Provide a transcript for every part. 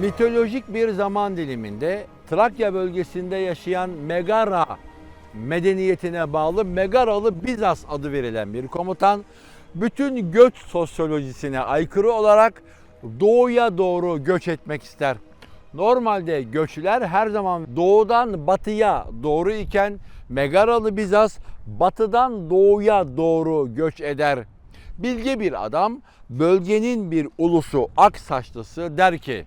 Mitolojik bir zaman diliminde Trakya bölgesinde yaşayan Megara medeniyetine bağlı Megaralı Bizas adı verilen bir komutan bütün göç sosyolojisine aykırı olarak doğuya doğru göç etmek ister. Normalde göçler her zaman doğudan batıya doğru iken Megaralı Bizas batıdan doğuya doğru göç eder. Bilge bir adam bölgenin bir ulusu Aksaçlısı der ki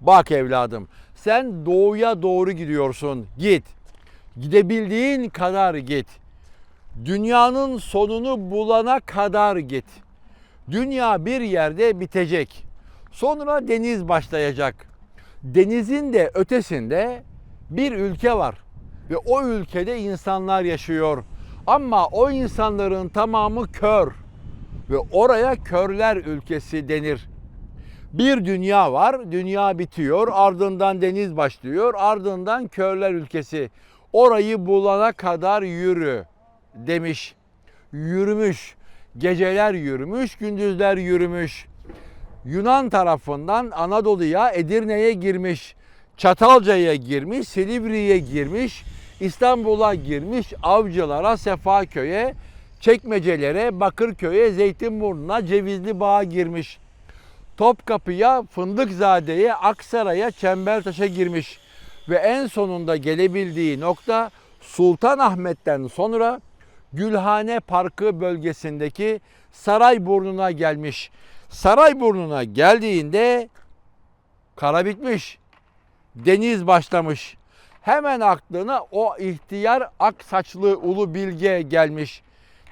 Bak evladım sen doğuya doğru gidiyorsun git. Gidebildiğin kadar git. Dünyanın sonunu bulana kadar git. Dünya bir yerde bitecek. Sonra deniz başlayacak. Denizin de ötesinde bir ülke var ve o ülkede insanlar yaşıyor. Ama o insanların tamamı kör ve oraya körler ülkesi denir. Bir dünya var, dünya bitiyor, ardından deniz başlıyor, ardından körler ülkesi. Orayı bulana kadar yürü demiş. Yürümüş, geceler yürümüş, gündüzler yürümüş. Yunan tarafından Anadolu'ya, Edirne'ye girmiş, Çatalca'ya girmiş, Silivri'ye girmiş, İstanbul'a girmiş, Avcılar'a, Sefaköy'e, Çekmecelere, Bakırköy'e, Zeytinburnu'na, Cevizli Bağ'a girmiş. Topkapı'ya, Fındıkzade'ye, Aksaray'a, Çembertaş'a girmiş. Ve en sonunda gelebildiği nokta Sultanahmet'ten sonra Gülhane Parkı bölgesindeki Sarayburnu'na gelmiş. Sarayburnu'na geldiğinde kara bitmiş. Deniz başlamış. Hemen aklına o ihtiyar ak saçlı Ulu Bilge gelmiş.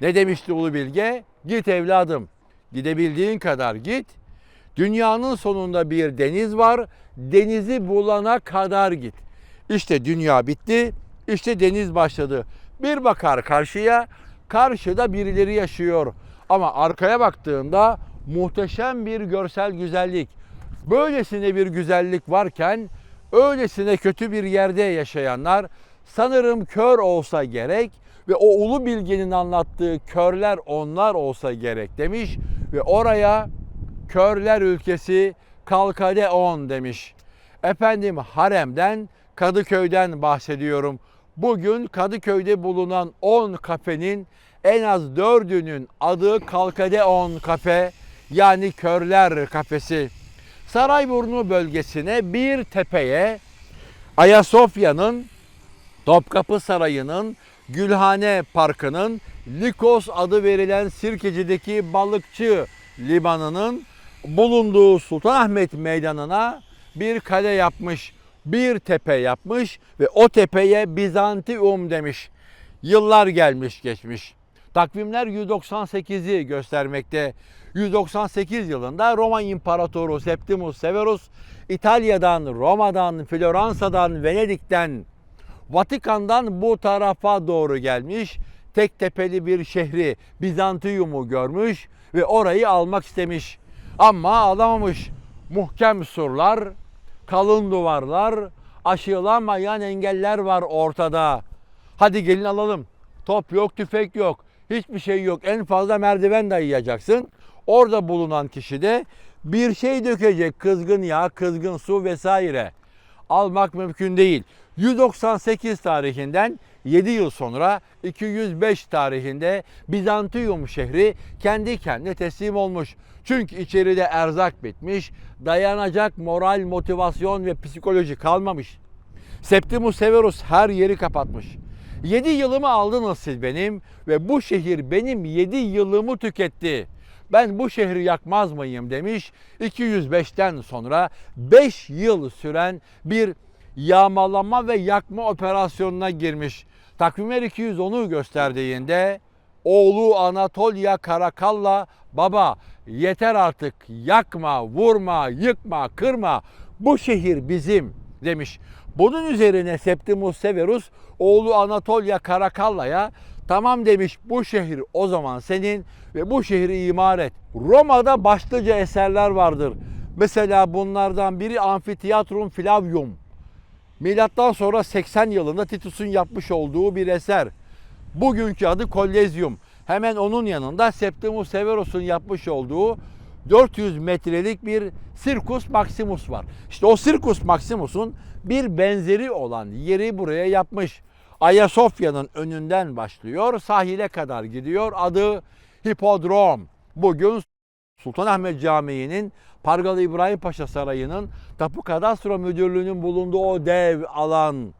Ne demişti Ulu Bilge? Git evladım. Gidebildiğin kadar git. Dünyanın sonunda bir deniz var. Denizi bulana kadar git. İşte dünya bitti. İşte deniz başladı. Bir bakar karşıya. Karşıda birileri yaşıyor. Ama arkaya baktığında muhteşem bir görsel güzellik. Böylesine bir güzellik varken öylesine kötü bir yerde yaşayanlar sanırım kör olsa gerek ve o ulu bilgenin anlattığı körler onlar olsa gerek demiş ve oraya körler ülkesi Kalkadeon demiş. Efendim haremden Kadıköy'den bahsediyorum. Bugün Kadıköy'de bulunan 10 kafenin en az 4'ünün adı Kalkadeon kafe yani körler kafesi. Sarayburnu bölgesine bir tepeye Ayasofya'nın Topkapı Sarayı'nın Gülhane Parkı'nın Likos adı verilen Sirkeci'deki balıkçı limanının bulunduğu Sultanahmet Meydanı'na bir kale yapmış, bir tepe yapmış ve o tepeye Bizantium demiş. Yıllar gelmiş geçmiş. Takvimler 198'i göstermekte. 198 yılında Roma İmparatoru Septimus Severus İtalya'dan, Roma'dan, Floransa'dan, Venedik'ten, Vatikan'dan bu tarafa doğru gelmiş. Tek tepeli bir şehri Bizantiyum'u görmüş ve orayı almak istemiş. Ama alamamış. Muhkem surlar, kalın duvarlar, aşılamayan engeller var ortada. Hadi gelin alalım. Top yok, tüfek yok. Hiçbir şey yok. En fazla merdiven dayayacaksın. Orada bulunan kişi de bir şey dökecek. Kızgın yağ, kızgın su vesaire. Almak mümkün değil. 198 tarihinden 7 yıl sonra 205 tarihinde Bizantiyum şehri kendi kendine teslim olmuş. Çünkü içeride erzak bitmiş, dayanacak moral, motivasyon ve psikoloji kalmamış. Septimus Severus her yeri kapatmış. 7 yılımı aldınız siz benim ve bu şehir benim 7 yılımı tüketti. Ben bu şehri yakmaz mıyım demiş. 205'ten sonra 5 yıl süren bir yağmalama ve yakma operasyonuna girmiş. Takvimler 210'u gösterdiğinde oğlu Anatolia Karakalla baba yeter artık yakma, vurma, yıkma, kırma bu şehir bizim demiş. Bunun üzerine Septimus Severus oğlu Anatolia Karakalla'ya tamam demiş bu şehir o zaman senin ve bu şehri imar et. Roma'da başlıca eserler vardır. Mesela bunlardan biri Amfiteyatrum Flavium. Milattan sonra 80 yılında Titus'un yapmış olduğu bir eser. Bugünkü adı Kollezyum. Hemen onun yanında Septimus Severus'un yapmış olduğu 400 metrelik bir Circus Maximus var. İşte o Circus Maximus'un bir benzeri olan yeri buraya yapmış. Ayasofya'nın önünden başlıyor, sahile kadar gidiyor. Adı Hipodrom. Bugün Sultanahmet Camii'nin Pargalı İbrahim Paşa Sarayı'nın Tapu Kadastro Müdürlüğü'nün bulunduğu o dev alan.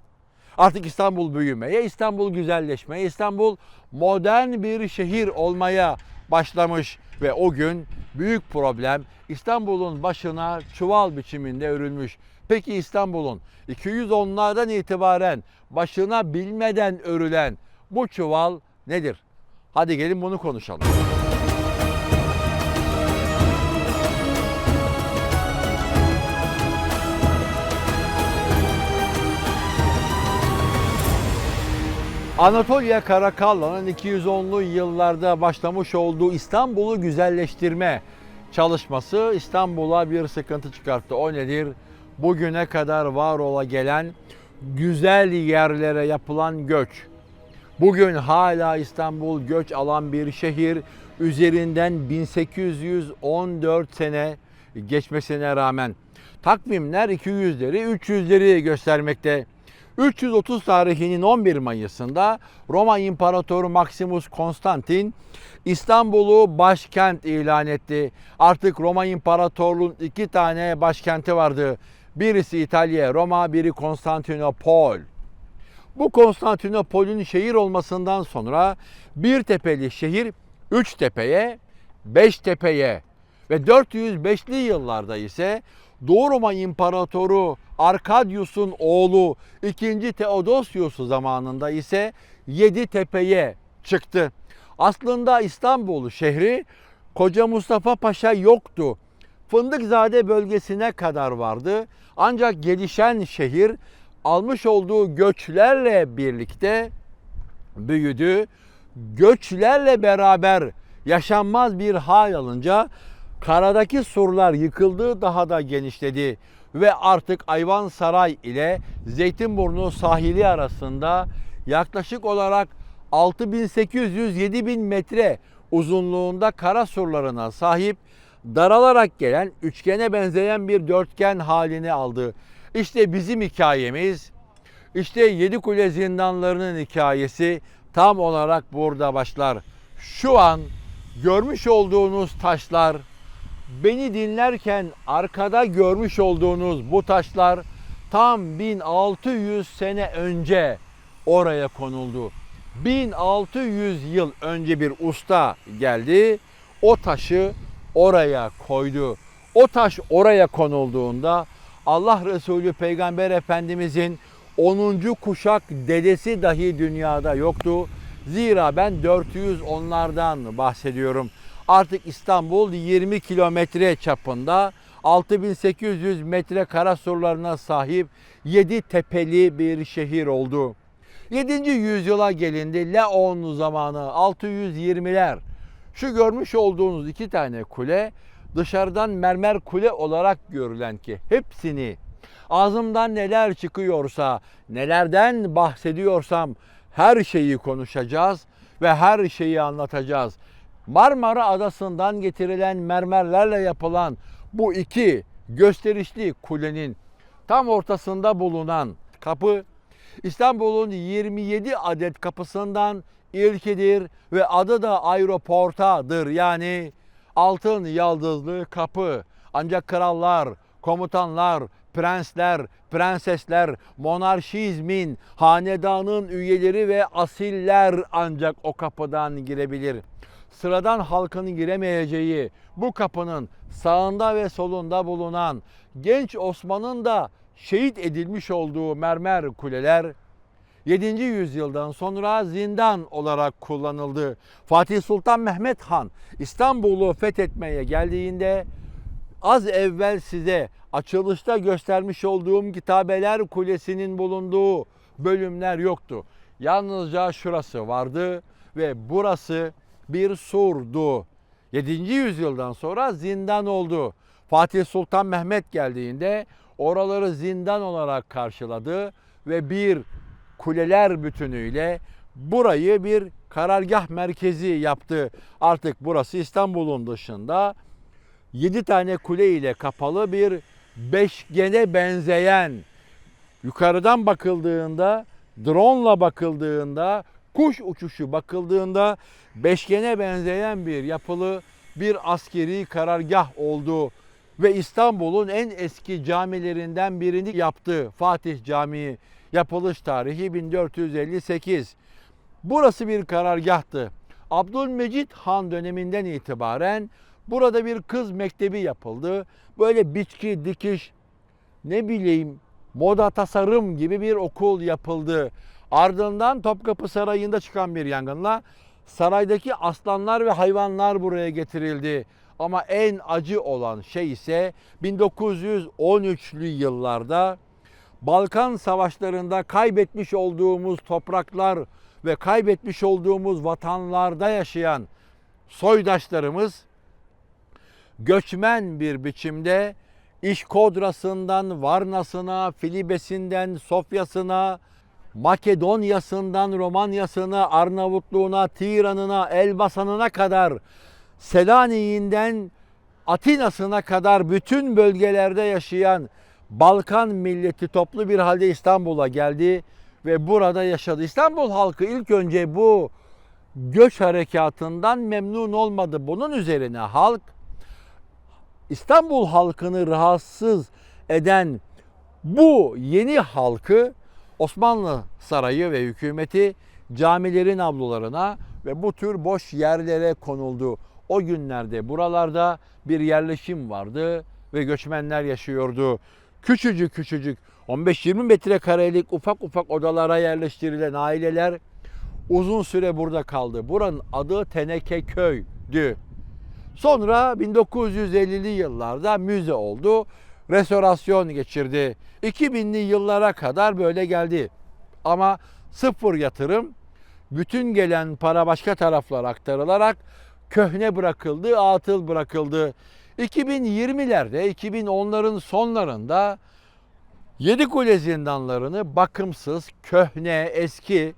Artık İstanbul büyümeye, İstanbul güzelleşmeye, İstanbul modern bir şehir olmaya başlamış ve o gün büyük problem İstanbul'un başına çuval biçiminde örülmüş. Peki İstanbul'un 210'lardan itibaren başına bilmeden örülen bu çuval nedir? Hadi gelin bunu konuşalım. Anatolia Karakalla'nın 210'lu yıllarda başlamış olduğu İstanbul'u güzelleştirme çalışması İstanbul'a bir sıkıntı çıkarttı. O nedir? Bugüne kadar var ola gelen güzel yerlere yapılan göç. Bugün hala İstanbul göç alan bir şehir. Üzerinden 1814 sene geçmesine rağmen takvimler 200'leri 300'leri göstermekte. 330 tarihinin 11 Mayıs'ında Roma İmparatoru Maximus Konstantin İstanbul'u başkent ilan etti. Artık Roma İmparatorluğu'nun iki tane başkenti vardı. Birisi İtalya, Roma, biri Konstantinopol. Bu Konstantinopol'ün şehir olmasından sonra bir tepeli şehir üç tepeye, beş tepeye ve 405'li yıllarda ise Doğu Roma İmparatoru Arkadius'un oğlu 2. Theodosius zamanında ise yedi tepeye çıktı. Aslında İstanbul şehri Koca Mustafa Paşa yoktu. Fındıkzade bölgesine kadar vardı. Ancak gelişen şehir almış olduğu göçlerle birlikte büyüdü. Göçlerle beraber yaşanmaz bir hal alınca karadaki surlar yıkıldı, daha da genişledi ve artık Ayvansaray ile Zeytinburnu sahili arasında yaklaşık olarak 6800-7000 metre uzunluğunda kara surlarına sahip daralarak gelen üçgene benzeyen bir dörtgen halini aldı. İşte bizim hikayemiz, işte Yedikule zindanlarının hikayesi tam olarak burada başlar. Şu an görmüş olduğunuz taşlar, beni dinlerken arkada görmüş olduğunuz bu taşlar tam 1600 sene önce oraya konuldu. 1600 yıl önce bir usta geldi. O taşı oraya koydu. O taş oraya konulduğunda Allah Resulü Peygamber Efendimizin 10. kuşak dedesi dahi dünyada yoktu. Zira ben 400 onlardan bahsediyorum. Artık İstanbul 20 kilometre çapında 6800 metre kara surlarına sahip 7 tepeli bir şehir oldu. 7. yüzyıla gelindi Leon zamanı 620'ler. Şu görmüş olduğunuz iki tane kule dışarıdan mermer kule olarak görülen ki hepsini ağzımdan neler çıkıyorsa, nelerden bahsediyorsam her şeyi konuşacağız ve her şeyi anlatacağız. Marmara Adası'ndan getirilen mermerlerle yapılan bu iki gösterişli kulenin tam ortasında bulunan kapı İstanbul'un 27 adet kapısından ilkidir ve adı da aeroportadır. Yani altın yıldızlı kapı. Ancak krallar, komutanlar, prensler, prensesler, monarşizmin, hanedanın üyeleri ve asiller ancak o kapıdan girebilir. Sıradan halkın giremeyeceği bu kapının sağında ve solunda bulunan genç Osman'ın da şehit edilmiş olduğu mermer kuleler 7. yüzyıldan sonra zindan olarak kullanıldı. Fatih Sultan Mehmet Han İstanbul'u fethetmeye geldiğinde az evvel size açılışta göstermiş olduğum Kitabeler Kulesi'nin bulunduğu bölümler yoktu. Yalnızca şurası vardı ve burası bir surdu. 7. yüzyıldan sonra zindan oldu. Fatih Sultan Mehmet geldiğinde oraları zindan olarak karşıladı ve bir kuleler bütünüyle burayı bir karargah merkezi yaptı. Artık burası İstanbul'un dışında 7 tane kule ile kapalı bir beşgene benzeyen yukarıdan bakıldığında, drone'la bakıldığında, kuş uçuşu bakıldığında beşgene benzeyen bir yapılı bir askeri karargah oldu ve İstanbul'un en eski camilerinden birini yaptı Fatih Camii. Yapılış tarihi 1458. Burası bir karargahtı. Abdülmecit Han döneminden itibaren burada bir kız mektebi yapıldı. Böyle biçki, dikiş, ne bileyim moda tasarım gibi bir okul yapıldı. Ardından Topkapı Sarayı'nda çıkan bir yangınla saraydaki aslanlar ve hayvanlar buraya getirildi. Ama en acı olan şey ise 1913'lü yıllarda Balkan savaşlarında kaybetmiş olduğumuz topraklar ve kaybetmiş olduğumuz vatanlarda yaşayan soydaşlarımız göçmen bir biçimde İşkodrasından Varnas'ına, Filibes'inden Sofya'sına, Makedonya'sından Romanya'sına, Arnavutluğuna, Tiran'ına, Elbasan'ına kadar Selanik'inden Atina'sına kadar bütün bölgelerde yaşayan Balkan milleti toplu bir halde İstanbul'a geldi ve burada yaşadı. İstanbul halkı ilk önce bu göç harekatından memnun olmadı. Bunun üzerine halk İstanbul halkını rahatsız eden bu yeni halkı Osmanlı Sarayı ve hükümeti camilerin avlularına ve bu tür boş yerlere konuldu. O günlerde buralarda bir yerleşim vardı ve göçmenler yaşıyordu. Küçücük küçücük 15-20 metrekarelik ufak ufak odalara yerleştirilen aileler uzun süre burada kaldı. Buranın adı Teneke Köy'dü. Sonra 1950'li yıllarda müze oldu. Restorasyon geçirdi. 2000'li yıllara kadar böyle geldi. Ama sıfır yatırım, bütün gelen para başka taraflara aktarılarak köhne bırakıldı, atıl bırakıldı. 2020'lerde, 2010'ların sonlarında Yedikule zindanlarını bakımsız, köhne, eski,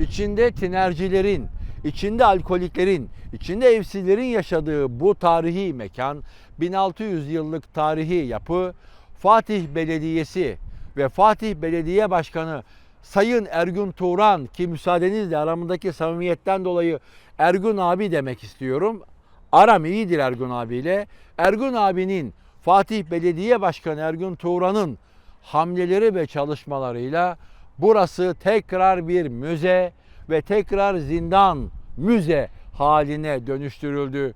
içinde tinercilerin, içinde alkoliklerin, içinde evsizlerin yaşadığı bu tarihi mekan, 1600 yıllık tarihi yapı Fatih Belediyesi ve Fatih Belediye Başkanı Sayın Ergün Turan ki müsaadenizle aramındaki samimiyetten dolayı Ergün abi demek istiyorum. Aram iyidir Ergün abiyle. Ergün abinin Fatih Belediye Başkanı Ergün Turan'ın hamleleri ve çalışmalarıyla burası tekrar bir müze ve tekrar zindan müze haline dönüştürüldü.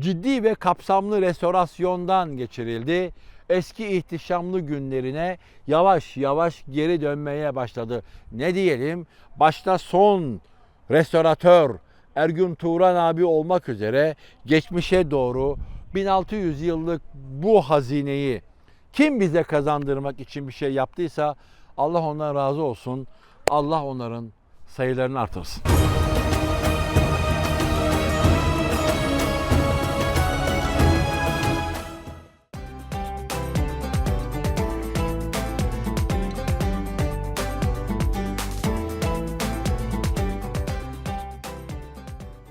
Ciddi ve kapsamlı restorasyondan geçirildi. Eski ihtişamlı günlerine yavaş yavaş geri dönmeye başladı. Ne diyelim? Başta son restoratör Ergün Turan abi olmak üzere geçmişe doğru 1600 yıllık bu hazineyi kim bize kazandırmak için bir şey yaptıysa Allah ondan razı olsun. Allah onların sayılarını artırsın.